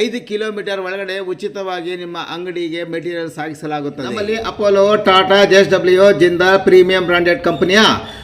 ಐದು ಕಿಲೋಮೀಟರ್ ಒಳಗಡೆ ಉಚಿತವಾಗಿ ನಿಮ್ಮ ಅಂಗಡಿಗೆ ಮೆಟೀರಿಯಲ್ ಸಾಗಿಸಲಾಗುತ್ತದೆ. ನಮ್ಮಲ್ಲಿ Apollo Tata J S W Jindal premium branded ಕಂಪನಿಯ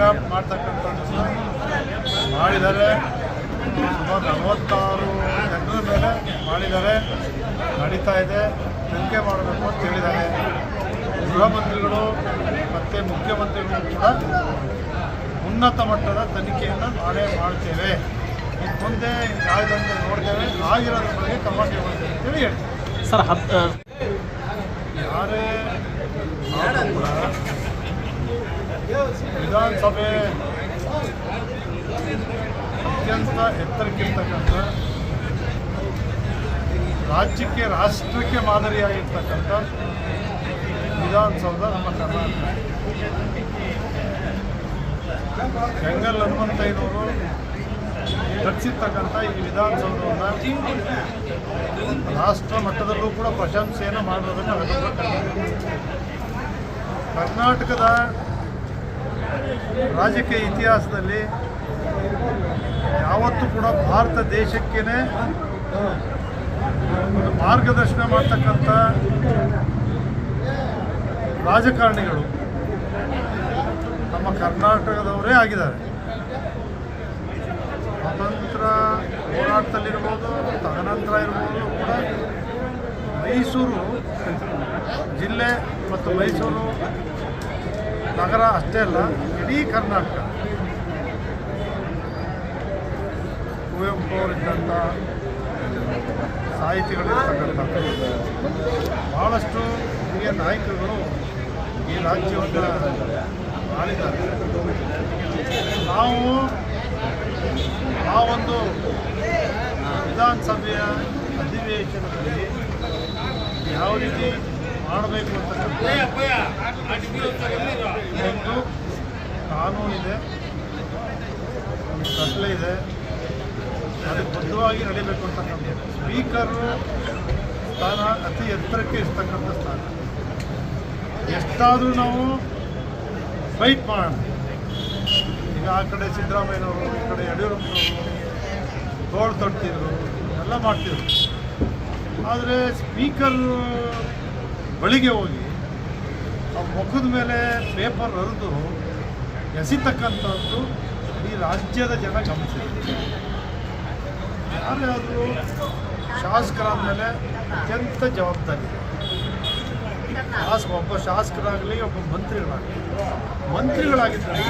ಸಹಕಾರ ಮಾಡ್ತಕ್ಕಂಥದ್ದು ಮಾಡಿದ್ದಾರೆ. ಸುಮಾರು ನಲವತ್ತಾರು ಜನರ ಮೇಲೆ ಮಾಡಿದ್ದಾರೆ. ನಡೀತಾ ಇದೆ. ತನಿಖೆ ಮಾಡಬೇಕು ಅಂತ ಹೇಳಿದ್ದಾರೆ. ಗೃಹ ಮಂತ್ರಿಗಳು ಮತ್ತು ಮುಖ್ಯಮಂತ್ರಿಗಳು ಕೂಡ ಉನ್ನತ ಮಟ್ಟದ ತನಿಖೆಯನ್ನು ನಾಳೆ ಮಾಡ್ತೇವೆ. ಮುಂದೆ ಯಾವುದಂತ ನೋಡ್ತೇವೆ. ಆಗಿರೋದ್ರ ಬಗ್ಗೆ ಕ್ರಮ ತಗೊಳ್ತೇವೆ ಅಂತೇಳಿ ಹೇಳ್ತೀವಿ. ಸರ್ ಹತ್ತು ಯಾರೇ ವಿಧಾನಸಭೆ ಅತ್ಯಂತ ಎತ್ತರಕ್ಕಿರ್ತಕ್ಕಂಥ ರಾಜ್ಯಕ್ಕೆ, ರಾಷ್ಟ್ರಕ್ಕೆ ಮಾದರಿಯಾಗಿರ್ತಕ್ಕಂಥ ವಿಧಾನಸೌಧ ನಮ್ಮ ಕರ್ನಾಟಕ. ಜಂಗಲ್ ಹನುಮಂತಯ್ಯನವರು ರಚಿಸಿರ್ತಕ್ಕಂಥ ಈ ವಿಧಾನಸೌಧವನ್ನು ರಾಷ್ಟ್ರ ಮಟ್ಟದಲ್ಲೂ ಕೂಡ ಪ್ರಶಂಸೆಯನ್ನು ನಾವೆಲ್ಲರೂ ಕರ್ನಾಟಕದ ರಾಜಕೀಯ ಇತಿಹಾಸದಲ್ಲಿ ಯಾವತ್ತೂ ಕೂಡ ಭಾರತ ದೇಶಕ್ಕೇನೆ ಒಂದು ಮಾರ್ಗದರ್ಶನ ಮಾಡ್ತಕ್ಕಂಥ ರಾಜಕಾರಣಿಗಳು. ನಮ್ಮ ಕರ್ನಾಟಕದವರೇ ಆಗಿದ್ದಾರೆ. ಸ್ವತಂತ್ರ ಹೋರಾಟದಲ್ಲಿರ್ಬೋದು, ತದನಂತರ ಇರ್ಬೋದು ಕೂಡ ಮೈಸೂರು ಜಿಲ್ಲೆ ಮತ್ತು ಮೈಸೂರು ನಗರ ಅಷ್ಟೇ ಅಲ್ಲ, ಇಡೀ ಕರ್ನಾಟಕ. ಕುವೆಂಪು ಅವರಿದ್ದಂಥ ಸಾಹಿತಿಗಳಿರ್ತಕ್ಕಂಥ ಭಾಳಷ್ಟು ಹಿರಿಯ ನಾಯಕರುಗಳು ಈ ರಾಜ್ಯವನ್ನು ಆಳಿದ್ದಾರೆ ನಾವು ಆ ಒಂದು ವಿಧಾನಸಭೆಯ ಅಧಿವೇಶನದಲ್ಲಿ ಯಾವ ರೀತಿ ಮಾಡಬೇಕು ಅಂತಕ್ಕಂಥ ಕಾನೂನಿದೆ ಕಟ್ಲೆ ಕತ್ಲೆ ಇದೆ ಅದಕ್ಕೆ ಬದ್ಧವಾಗಿ ನಡೀಬೇಕು ಅಂತಕ್ಕಂಥದ್ದು ಸ್ಪೀಕರು ಸ್ಥಾನ ಅತಿ ಎತ್ತರಕ್ಕೆ ಇರ್ತಕ್ಕಂಥ ಸ್ಥಾನ. ಎಷ್ಟಾದರೂ ನಾವು ಫೈಟ್ ಮಾಡೋಣ. ಈಗ ಆ ಕಡೆ ಸಿದ್ದರಾಮಯ್ಯನವರು ಈ ಕಡೆ ಯಡಿಯೂರಪ್ಪನವರು ತೋಳು ತೊಡ್ತಿದ್ರು ಎಲ್ಲ ಮಾಡ್ತಿದ್ರು. ಆದರೆ ಸ್ಪೀಕರ್ ಬಳಿಗೆ ಹೋಗಿ ಆ ಮುಖದ ಮೇಲೆ ಪೇಪರ್ ಹರಿದು ಎಸಿತಕ್ಕಂಥದ್ದು ಈ ರಾಜ್ಯದ ಜನ ಗಮನಿಸಿದ್ದಾರೆ ಯಾರ್ಯಾದರೂ ಶಾಸಕರಾದ ಶಾಸಕರ ಮೇಲೆ ಅತ್ಯಂತ ಜವಾಬ್ದಾರಿ. ಒಬ್ಬ ಶಾಸಕರಾಗಲಿ, ಒಬ್ಬ ಮಂತ್ರಿಗಳಾಗಲಿ. ಮಂತ್ರಿಗಳಾಗಿದ್ದರೆ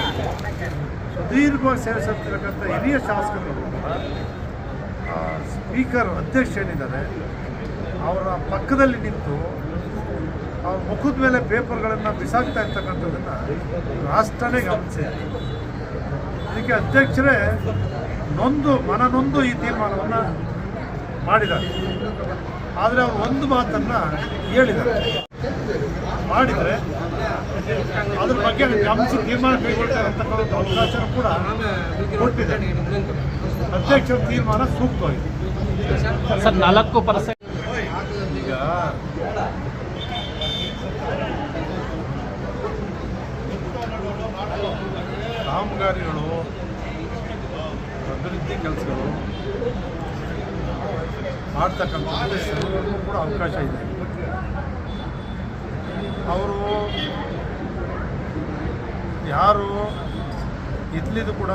ಸುದೀರ್ಘವಾಗಿ ಸೇರಿಸಿರ್ತಕ್ಕಂಥ ಹಿರಿಯ ಶಾಸಕರು ಸ್ಪೀಕರ್ ಅಧ್ಯಕ್ಷ ಏನಿದ್ದಾರೆ ಅವರ ಪಕ್ಕದಲ್ಲಿ ನಿಂತು ಅವ್ರ ಮುಖದ ಮೇಲೆ ಪೇಪರ್ಗಳನ್ನು ಬಿಸಾಕ್ತಾ ಇರ್ತಕ್ಕಂಥದ್ದನ್ನು ರಾಷ್ಟ್ರನೇ ಗಮನಿಸಿದೆ ಅದಕ್ಕೆ ಅಧ್ಯಕ್ಷರೇ ನೊಂದು ಮನನೊಂದು ಈ ತೀರ್ಮಾನವನ್ನು ಮಾಡಿದ್ದಾರೆ. ಆದರೆ ಅವರು ಒಂದು ಮಾತನ್ನು ಹೇಳಿದ್ದಾರೆ. ಮಾಡಿದರೆ ಅದ್ರ ಬಗ್ಗೆ ಗಮನಿಸಿ ತೀರ್ಮಾನ ಕೈಗೊಳ್ತಕ್ಕಂಥ ಅವಕಾಶ ಕೂಡ ಕೊಟ್ಟಿದೆ ಅಧ್ಯಕ್ಷರ ತೀರ್ಮಾನ ಸೂಕ್ತವಾಗಿದೆ. ಸರ್, ನಾಲ್ಕು ಪರ್ಸೆಂಟ್ ಈಗ ಕಾಮಗಾರಿಗಳು, ಅಭಿವೃದ್ಧಿ ಕೆಲಸಗಳು ಮಾಡ್ತಕ್ಕಂಥ ಸರ್ವರಿಗೂ ಕೂಡ ಅವಕಾಶ ಇದೆ. ಅವರು ಯಾರು ಇದ್ಲಿದ್ದು ಕೂಡ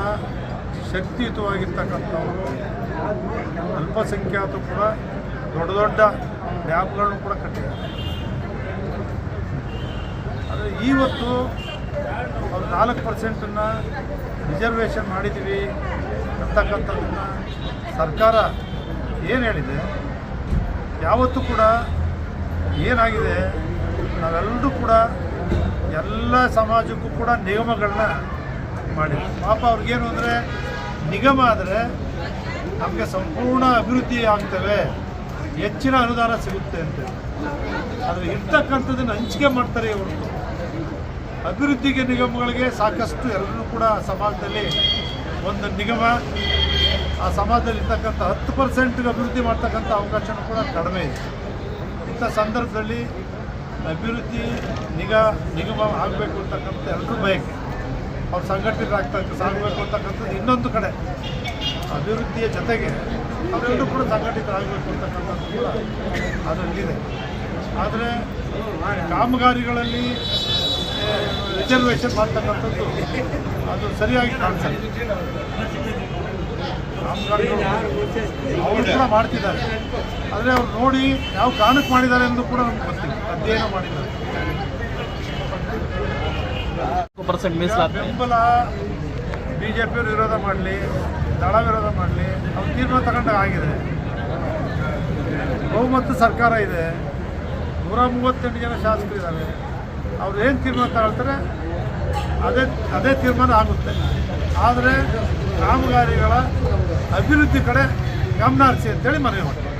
ಶಕ್ತಿಯುತವಾಗಿರ್ತಕ್ಕಂಥವರು, ಅಲ್ಪಸಂಖ್ಯಾತರು ಕೂಡ ದೊಡ್ಡ ದೊಡ್ಡ ಡ್ಯಾಮ್ಗಳನ್ನು ಕೂಡ ಕಟ್ಟಿದ್ದಾರೆ. ಆದರೆ ಇವತ್ತು ಅವ್ರು ನಾಲ್ಕು ಪರ್ಸೆಂಟನ್ನು ರಿಸರ್ವೇಷನ್ ಮಾಡಿದ್ದೀವಿ ಅಂತಕ್ಕಂಥದ್ದನ್ನು ಸರ್ಕಾರ ಏನು ಹೇಳಿದೆ, ಯಾವತ್ತೂ ಕೂಡ ಏನಾಗಿದೆ ನಾವೆಲ್ಲರೂ ಕೂಡ ಎಲ್ಲ ಸಮಾಜಕ್ಕೂ ಕೂಡ ನಿಗಮಗಳನ್ನ ಮಾಡಿದ್ವಿ. ಪಾಪ ಅವ್ರಿಗೇನು ಅಂದರೆ ನಿಗಮ ಆದರೆ ನಮಗೆ ಸಂಪೂರ್ಣ ಅಭಿವೃದ್ಧಿ ಆಗ್ತವೆ, ಹೆಚ್ಚಿನ ಅನುದಾನ ಸಿಗುತ್ತೆ ಅಂತ. ಆದರೆ ಇರ್ತಕ್ಕಂಥದ್ದನ್ನು ಹಂಚಿಕೆ ಮಾಡ್ತಾರೆ ಹೊರತು ಅಭಿವೃದ್ಧಿಗೆ ನಿಗಮಗಳಿಗೆ ಸಾಕಷ್ಟು ಎಲ್ಲರೂ ಕೂಡ ಸಮಾಜದಲ್ಲಿ ಒಂದು ನಿಗಮ, ಆ ಸಮಾಜದಲ್ಲಿ ಇರ್ತಕ್ಕಂಥ ಹತ್ತು ಪರ್ಸೆಂಟ್ಗೆ ಅಭಿವೃದ್ಧಿ ಮಾಡ್ತಕ್ಕಂಥ ಅವಕಾಶನೂ ಕೂಡ ಕಡಿಮೆ ಇದೆ. ಇಂಥ ಸಂದರ್ಭದಲ್ಲಿ ಅಭಿವೃದ್ಧಿ ನಿಗಾ, ನಿಗಮ ಆಗಬೇಕು ಅಂತಕ್ಕಂಥ ಎಲ್ಲರೂ ಬಯಕೆ, ಅವ್ರು ಸಂಘಟಿತರಾಗ್ತಕ್ಕ ಸಾಗಬೇಕು ಅಂತಕ್ಕಂಥದ್ದು ಇನ್ನೊಂದು ಕಡೆ. ಅಭಿವೃದ್ಧಿಯ ಜೊತೆಗೆ ಅವರೆಲ್ಲರೂ ಕೂಡ ಸಂಘಟಿತರಾಗಬೇಕು ಅಂತಕ್ಕಂಥದ್ದು ಕೂಡ ಅದರಲ್ಲಿದೆ. ಆದರೆ ಕಾಮಗಾರಿಗಳಲ್ಲಿ ರಿಸರ್ವೇಷನ್ ಮಾಡ್ತಕ್ಕಂಥದ್ದು. ಅದು ಸರಿಯಾಗಿ ಕಾಣಿಸಲ್ಲ ಕಾಮಗಾರಿಗಳು ಅವರು ಕೂಡ ಮಾಡ್ತಿದ್ದಾರೆ. ಆದರೆ ಅವ್ರು ನೋಡಿ ಯಾವ ಕಾರಣಕ್ಕೆ ಮಾಡಿದ್ದಾರೆ ಎಂದು ಕೂಡ ನಮ್ಗೆ ಗೊತ್ತಿಲ್ಲ. ಅಧ್ಯಯನ ಮಾಡಿದ್ದಾರೆ. ಬೆಂಬಲ ಬಿ ಜೆ ಪಿಯವರು ವಿರೋಧ ಮಾಡಲಿ ದಳ ವಿರೋಧ ಮಾಡಲಿ ಅವ್ರು ತೀರ್ಮಾನ ತಗೊಂಡಾಗ ಆಗಿದೆ. ಬಹುಮತ ಸರ್ಕಾರ ಇದೆ. ನೂರ ಮೂವತ್ತೆಂಟು ಜನ ಶಾಸಕರಿದ್ದಾರೆ. ಅವ್ರು ಏನು ತೀರ್ಮಾನ ತಗೊಳ್ತಾರೆ, ಅದೇ ಅದೇ ತೀರ್ಮಾನ ಆಗುತ್ತೆ. ಆದರೆ ಕಾಮಗಾರಿಗಳ ಅಭಿವೃದ್ಧಿ ಕಡೆ ಗಮನ ಹರಿಸಿ ಅಂತೇಳಿ ಮನವಿ ಮಾಡ್ತಾರೆ